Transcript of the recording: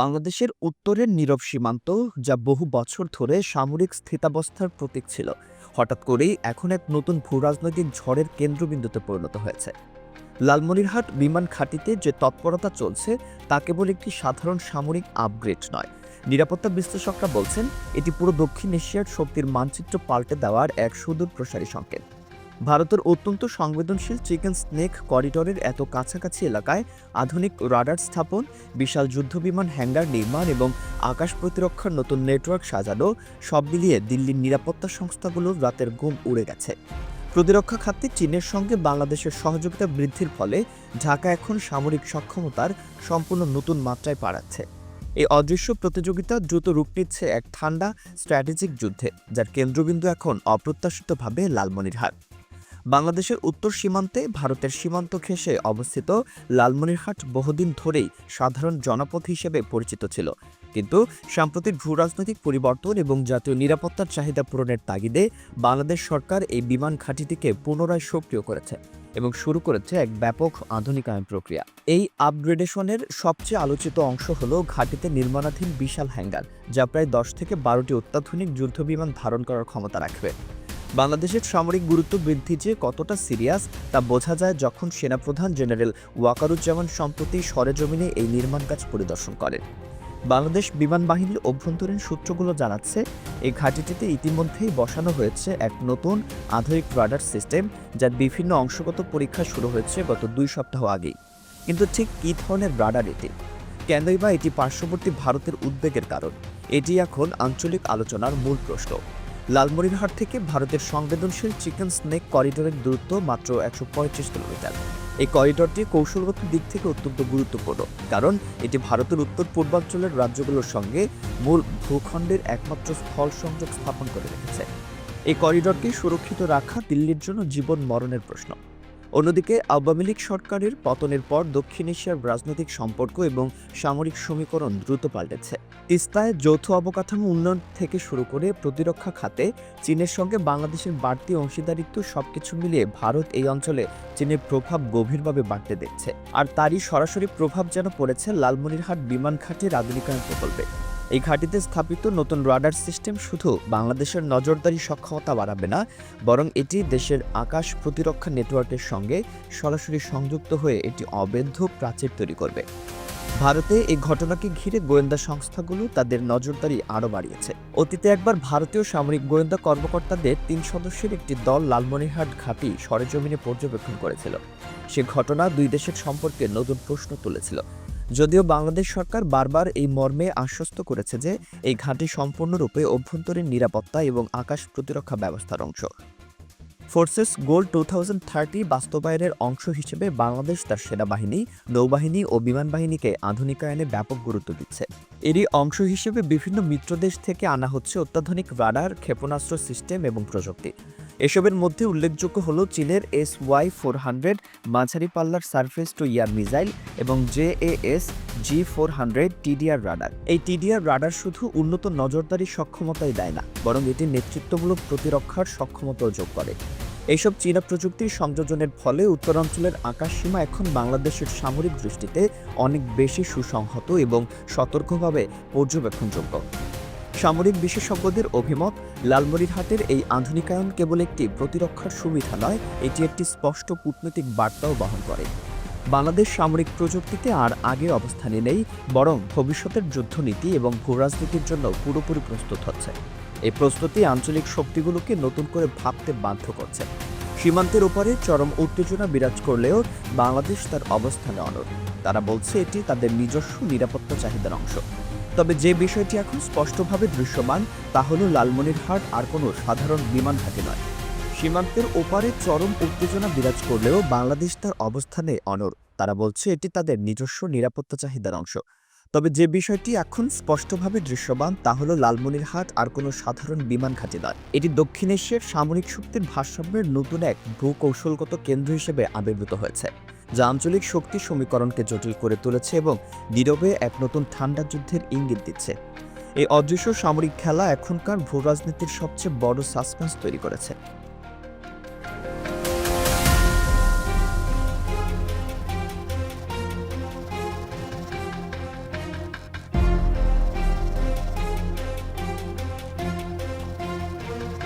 বাংলাদেশের উত্তরের নীরব সীমান্ত, যা বহু বছর ধরে সামরিক স্থিতাবস্থার প্রতীক ছিল। হঠাৎ করেই এখন এক নতুন ভূরাজনৈতিক ঝড়ের কেন্দ্রবিন্দুতে পরিণত হয়েছে। লালমনিরহাট বিমান ঘাঁটিতে যে তৎপরতা চলছে, তা কেবল একটি সাধারণ সামরিক আপগ্রেড নয়। নিরাপত্তা বিশ্লেষকরা বলছেন, এটি পুরো দক্ষিণ এশিয়ার শক্তির মানচিত্র পাল্টে দেওয়ার এক সুদূর প্রসারী সংকেত। ভারতের অত্যন্ত সংবেদনশীল চিকেন স্নেক করিডোরের এত কাছাকাছি এলাকায় আধুনিক রাডার স্থাপন, বিশাল যুদ্ধবিমান হ্যাঙ্গার নির্মাণ এবং আকাশ প্রতিরক্ষার নতুন নেটওয়ার্ক সাজানো সব মিলিয়ে দিল্লির নিরাপত্তা সংস্থাগুলো রাতের ঘুম উড়ে গেছে। প্রতিরক্ষা খাতে চীনের সঙ্গে বাংলাদেশের সহযোগিতা বৃদ্ধির ফলে ঢাকা এখন সামরিক সক্ষমতার সম্পূর্ণ নতুন মাত্রায় বাড়াচ্ছে এই অদৃশ্য প্রতিযোগিতা দ্রুত রূপ নিচ্ছে এক ঠান্ডা, স্ট্র্যাটেজিক যুদ্ধে, যার কেন্দ্রবিন্দু এখন অপ্রত্যাশিতভাবে লালমনিরহাট। বাংলাদেশের উত্তর সীমান্তে ভারতের সীমান্ত ঘেঁষে অবস্থিত লালমনিরহাট বহুদিন ধরেই সাধারণ জনপথ হিসেবে পরিচিত ছিল। কিন্তু সাম্প্রতিক ভূ রাজনৈতিক পরিবর্তন এবং জাতীয় নিরাপত্তার চাহিদা পূরণের তাগিদে বাংলাদেশ সরকার এই বিমান ঘাঁটিটিকে পুনরায় সক্রিয় করেছে এবং শুরু করেছে এক ব্যাপক আধুনিকায়ন প্রক্রিয়া। এই আপগ্রেডেশনের সবচেয়ে আলোচিত অংশ হল ঘাঁটিতে নির্মাণাধীন বিশাল হ্যাঙ্গার, যা প্রায় দশ থেকে বারোটি অত্যাধুনিক যুদ্ধবিমান ধারণ করার ক্ষমতা রাখবে। বাংলাদেশের সামরিক গুরুত্ব বৃদ্ধি যে কতটা সিরিয়াস তা বোঝা যায় যখন সেনাপ্রধান জেনারেল ওয়াকারুজ্জামান সম্প্রতি সরেজমিনে এই নির্মাণ কাজ পরিদর্শন করেন। বাংলাদেশ বিমান বাহিনীর অভ্যন্তরীণ সূত্রগুলো জানাচ্ছে এই ঘাঁটিটিতে ইতিমধ্যেই বসানো হয়েছে এক নতুন আধুনিক রাডার সিস্টেম যার বিভিন্ন অংশগত পরীক্ষা শুরু হয়েছে গত দুই সপ্তাহ আগেই। কিন্তু ঠিক কী ধরনের রাডার এটি? কেনই বা এটি পার্শ্ববর্তী ভারতের উদ্বেগের কারণ? এটি এখন আঞ্চলিক আলোচনার মূল প্রশ্ন। লালমনিরহাট থেকে ভারতের সংবেদনশীল চিকেন স্নেক করিডোরের দূরত্ব মাত্র একশো পঁয়ত্রিশ কিলোমিটার। এই করিডোরটি কৌশলগত দিক থেকে অত্যন্ত গুরুত্বপূর্ণ, কারণ এটি ভারতের উত্তর পূর্বাঞ্চলের রাজ্যগুলোর সঙ্গে মূল ভূখণ্ডের একমাত্র স্থল সংযোগ স্থাপন করে রেখেছে। এই করিডোরকে সুরক্ষিত রাখা দিল্লির জন্য জীবন মরণের প্রশ্ন। অন্যদিকে, আওয়ামী লীগ সরকারের পতনের পর দক্ষিণ এশিয়ার রাজনৈতিক সম্পর্ক এবং সামরিক সমীকরণ দ্রুত পাল্টেছে। তিস্তায় যৌথ অবকাঠামো উন্নয়ন থেকে শুরু করে প্রতিরক্ষা খাতে চীনের সঙ্গে বাংলাদেশের বাড়তি অংশীদারিত্ব সবকিছু মিলিয়ে ভারত এই অঞ্চলে চীনের প্রভাব গভীরভাবে বাড়তে দেখছে। আর তারই সরাসরি প্রভাব যেন পড়েছে লালমনিরহাট বিমান ঘাটের আধুনিকায়ন প্রকল্পে। এই ঘাঁটিতে স্থাপিত নতুন রাডার সিস্টেম শুধু বাংলাদেশের নজরদারি সক্ষমতা বাড়াবে না, বরং এটি দেশের আকাশ প্রতিরক্ষা নেটওয়ার্কের সঙ্গে সরাসরি সংযুক্ত হয়ে এটি অবৈধ প্রাচীর তৈরি করবে। ভারতে এই ঘটনাকে ঘিরে গোয়েন্দা সংস্থাগুলো তাদের নজরদারি আরও বাড়িয়েছে। অতীতে একবার ভারতীয় সামরিক গোয়েন্দা কর্মকর্তাদের তিন সদস্যের একটি দল লালমনিরহাট ঘাঁটি সরেজমিনে পর্যবেক্ষণ করেছিল। সে ঘটনা দুই দেশের সম্পর্কে নতুন প্রশ্ন তুলেছিল। যদিও বাংলাদেশ সরকার বারবার এই মর্মে আশ্বস্ত করেছে যে, এই ঘাঁটি সম্পূর্ণরূপে অভ্যন্তরীণ নিরাপত্তা এবং আকাশ প্রতিরক্ষা ব্যবস্থার অংশ। Forces goal two thousand thirty বাস্তবায়নের অংশ হিসেবে বাংলাদেশ তার সেনাবাহিনী, নৌবাহিনী ও বিমান বাহিনীকে আধুনিকায়নে ব্যাপক গুরুত্ব দিচ্ছে। এরই অংশ হিসেবে বিভিন্ন মিত্রদেশ থেকে আনা হচ্ছে অত্যাধুনিক রাডার, ক্ষেপণাস্ত্র সিস্টেম এবং প্রযুক্তি। এসবের মধ্যে উল্লেখযোগ্য হল চীনের এস ওয়াই ফোর হান্ড্রেড, মাঝারি পাল্লার সারফেস টু ইয়ার মিসাইল এবং J A S G four hundred TDR radar. এই টিডিআর রাডার শুধু উন্নত নজরদারি সক্ষমতাই দেয় না, বরং এটি নেতৃত্বমূলক প্রতিরক্ষার সক্ষমতাও যোগ করে। এইসব চীনা প্রযুক্তির সংযোজনের ফলে উত্তরাঞ্চলের আকাশসীমা এখন বাংলাদেশের সামরিক দৃষ্টিতে অনেক বেশি সুসংহত এবং সতর্কভাবে পর্যবেক্ষণযোগ্য। সামরিক বিশেষজ্ঞদের অভিমত, লালমনিরহাটের এই আধুনিকায়ন কেবল একটি প্রতিরক্ষার সুবিধা নয়, এটি একটি স্পষ্ট কূটনৈতিক বার্তাও বহন করে। বাংলাদেশ সামরিক প্রযুক্তিতে আর আগের অবস্থানে নেই, বরং ভবিষ্যতের যুদ্ধনীতি এবং ভূরাজনীতির জন্য পুরোপুরি প্রস্তুত হচ্ছে। এই প্রস্তুতি আঞ্চলিক শক্তিগুলোকে নতুন করে ভাবতে বাধ্য করছে। সীমান্তের ওপারে চরম উত্তেজনা বিরাজ করলেও বাংলাদেশ তার অবস্থানে অনড়। তারা বলছে এটি তাদের নিজস্ব নিরাপত্তা চাহিদার অংশ। তবে যে বিষয়টি এখন স্পষ্টভাবে দৃশ্যমান, তা হল লালমনিরহাট আর কোনো সাধারণ বিমান ঘাঁটি নয়। সীমান্তের ওপারে চরম উত্তেজনা বিরাজ করলেও বাংলাদেশ তার অবস্থানে অনড়। তারা বলছে এটি তাদের নিজস্ব নিরাপত্তা চাহিদার অংশ। তবে যে বিষয়টি এখন স্পষ্টভাবে দৃশ্যমান তা হল লালমনিরহাট আর কোনো সাধারণ বিমান ঘাঁটি নয়। এটি দক্ষিণ এশিয়ার সামরিক শক্তির ভারসাম্যের নতুন এক ভূকৌশলগত কেন্দ্র হিসেবে আবির্ভূত হয়েছে, যা আঞ্চলিক শক্তি সমীকরণকে জটিল করে তুলেছে এবং নীরবে এক নতুন ঠান্ডা যুদ্ধের ইঙ্গিত দিচ্ছে। এই অদৃশ্য সামরিক খেলা এখনকার ভূ রাজনীতির সবচেয়ে বড় সাসপেন্স তৈরি করেছে।